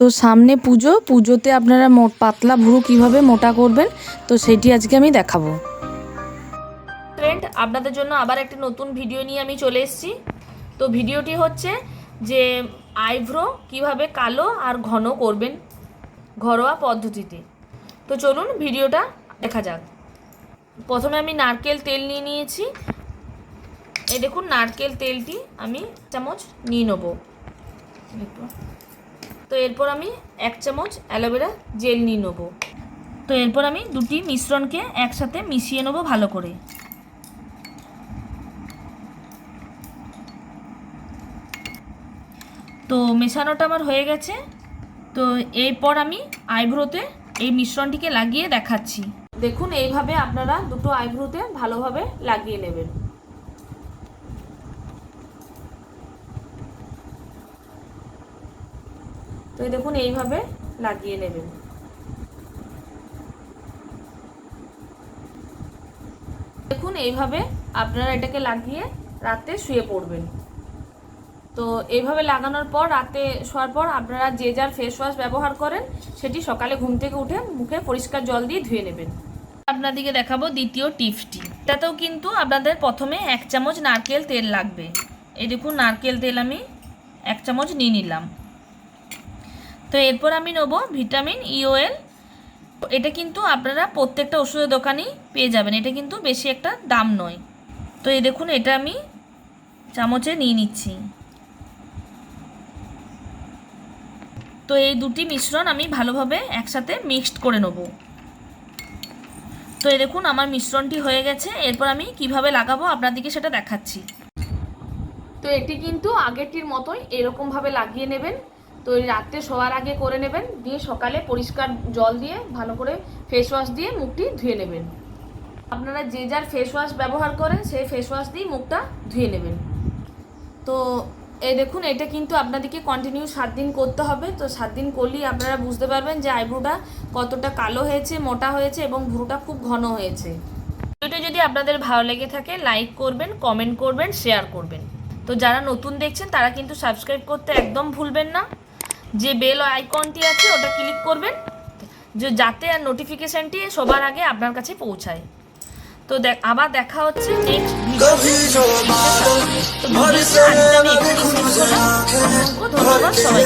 তো সামনে পুজো, পুজোতে আপনারা পাতলা ভুরু কীভাবে মোটা করবেন, তো সেটি আজকে আমি দেখাবো। ফ্রেন্ড আপনাদের জন্য আবার একটি নতুন ভিডিও নিয়ে আমি চলে এসেছি। তো ভিডিওটি হচ্ছে যে আইব্রো কীভাবে কালো আর ঘন করবেন ঘরোয়া পদ্ধতিতে। তো চলুন ভিডিওটা দেখা যাক। প্রথমে আমি নারকেল তেল নিয়ে নিয়েছি। এই দেখুন, নারকেল তেলটি আমি চামচ নিয়ে নেব। তো এরপর আমি এক চামচ অ্যালোভেরা জেল নিয়ে নেব। তো এরপর আমি দুটি মিশ্রণকে একসাথে মিশিয়ে নেব ভালো করে। তো মেশানোটা আমার হয়ে গেছে। তো এরপর আমি আইব্রোতে এই মিশ্রণটিকে লাগিয়ে দেখাচ্ছি। দেখুন, এইভাবে আপনারা দুটো আইব্রোতে ভালোভাবে লাগিয়ে নেবেন। তো দেখুন এইভাবে লাগিয়ে নেবেন। দেখুন এইভাবে আপনারা এটাকে লাগিয়ে রাতে শুয়ে পড়বেন। তো এইভাবে লাগানোর পর, রাতে শোয়ার পর আপনারা যে যার ফেস ওয়াশ ব্যবহার করেন, সেটি সকালে ঘুম থেকে উঠে মুখে পরিষ্কার জল দিয়ে ধুয়ে নেবেন। আপনাদেরকে দেখাবো দ্বিতীয় টিপসটি। এটাতেও কিন্তু আপনাদের প্রথমে এক চামচ নারকেল তেল লাগবে। এই দেখুন, নারকেল তেল আমি এক চামচ নিয়ে নিলাম। তো এরপর আমি নেব ভিটামিন ইওএল এটা কিন্তু আপনারা প্রত্যেকটা ওষুধের দোকানেই পেয়ে যাবেন। এটা কিন্তু বেশি একটা দাম নয়। তো এই দেখুন, এটা আমি চামচে নিয়ে নিচ্ছি। তো এই দুটি মিশ্রণ আমি ভালোভাবে একসাথে মিক্সড করে নেব। তো এই দেখুন, আমার মিশ্রণটি হয়ে গেছে। এরপর আমি কীভাবে লাগাবো আপনাদেরকে সেটা দেখাচ্ছি। তো এটি কিন্তু আগেরটির মতোই এরকমভাবে লাগিয়ে নেবেন। তো রাত্রে শোয়ার আগে করে নেবেন, দিয়ে সকালে পরিষ্কার জল দিয়ে, ভালো করে ফেস ওয়াশ দিয়ে মুখটি ধুয়ে নেবেন। আপনারা যে যার ফেস ওয়াশ ব্যবহার করেন, সেই ফেস ওয়াশ দিয়ে মুখটা ধুয়ে নেবেন। তো এই দেখুন, এটা কিন্তু আপনাদেরকে কন্টিনিউ সাত দিন করতে হবে। তো সাত দিন করলেই আপনারা বুঝতে পারবেন যে আইব্রোটা কতটা কালো হয়েছে, মোটা হয়েছে এবং ভ্রুটা খুব ঘন হয়েছে। ভিডিওটা যদি আপনাদের ভালো লেগে থাকে লাইক করবেন কমেন্ট করবেন শেয়ার করবেন। তো যারা নতুন দেখছেন, তারা কিন্তু সাবস্ক্রাইব করতে একদম ভুলবেন না। যে বেল আইকনটি আছে ওটা ক্লিক করবেন। যে যাতে আর নোটিফিকেশনটি সবার আগে আপনার কাছে পৌঁছায়। তো দেখ আবার দেখা হচ্ছে নেক্সট ভিডিও ধন্যবাদ সবাই